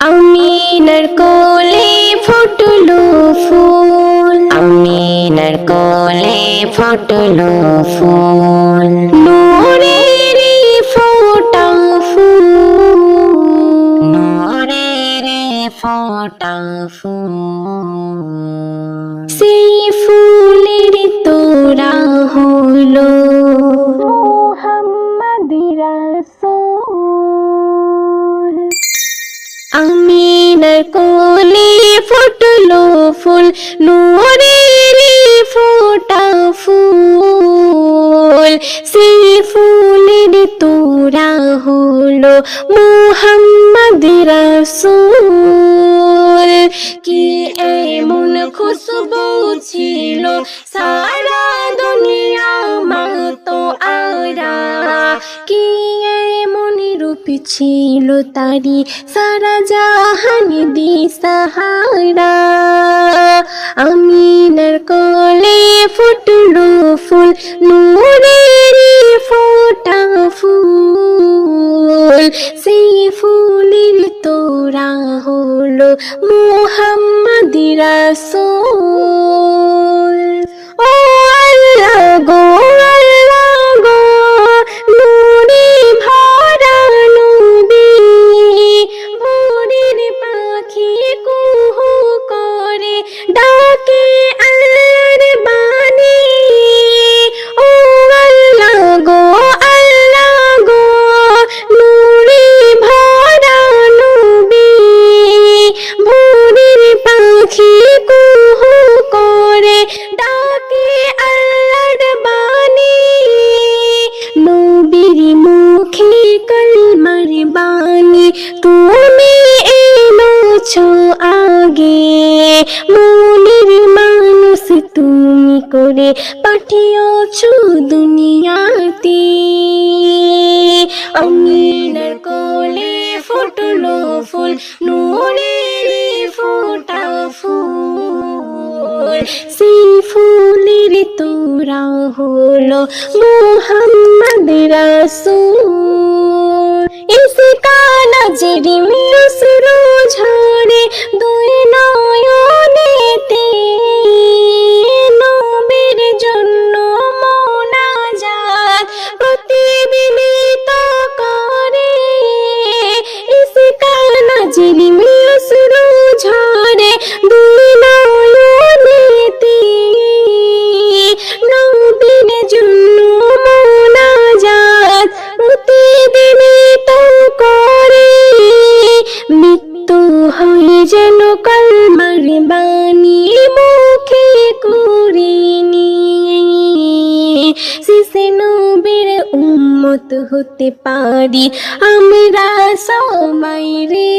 আমিনার কোলে ফুটলো ফুল। আমিনার কোলে ফুটলো ফুল। নূরের ফোটা ফুল। নূরের ফোটা ফুল। সেই ফুলের তোরা হলো। কোলে ফুটলো ফুল নূরের ফোটা ফুল। সেই ফুলের তোরা হলো মোহাম্মদ রাসূল। কি এমন খুশবু ছিল? সারা দুনিয়া মাতো আরা। কি ছিল তারি সারা জাহান দি সাহারা। আমিনার কলে ফুটলো ফুল নূরের ফোটা ফুল। সেই ফুলের তোরা হলো মুহাম্মদ রাসূল। ও কলমার বাণী তুমি এনেছো আগে। মনের মানুষ তুমি করে পাঠিয়েছো দুনিয়াতে। আমিনার কোলে ফুটলো ফুল, নূরের ফোটা ফুল। সেই তোরা হলো মোহাম্মদ রাসূল। ইসকা নজরি উম্মত হতে পারি। আমরা সবাই রে।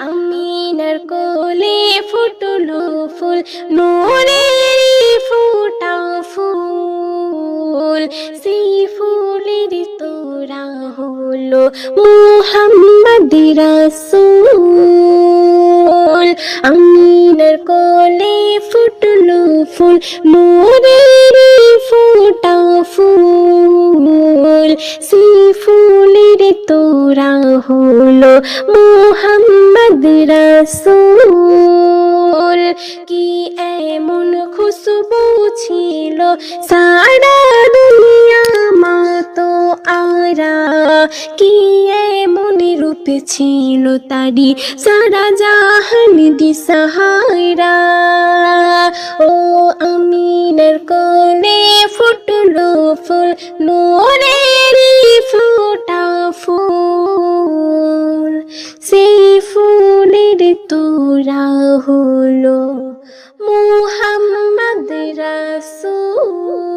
আমিনার কোলে ফুটলো ফুল, নূরের ফোটা ফুল। সেই ফুলের তোরা হলো মুহাম্মদ রাসূল। আমিনার কোলে ফুটলো ফুল নূরের ফোটা ফুল। সেই ফুলের তোরা হলো মোহাম্মদ রাসূল। কি এমন খুশবু ছিল সারা দুনিয়া মাতো আরা। কি ছিল তারি। সারা জাহান দিশাহারা ও আমিনার কোলে ফুটল ফুল নোরের ফুটা ফুল। সেই ফুলের তোরা হলো মোহাম্মদ রাসূল।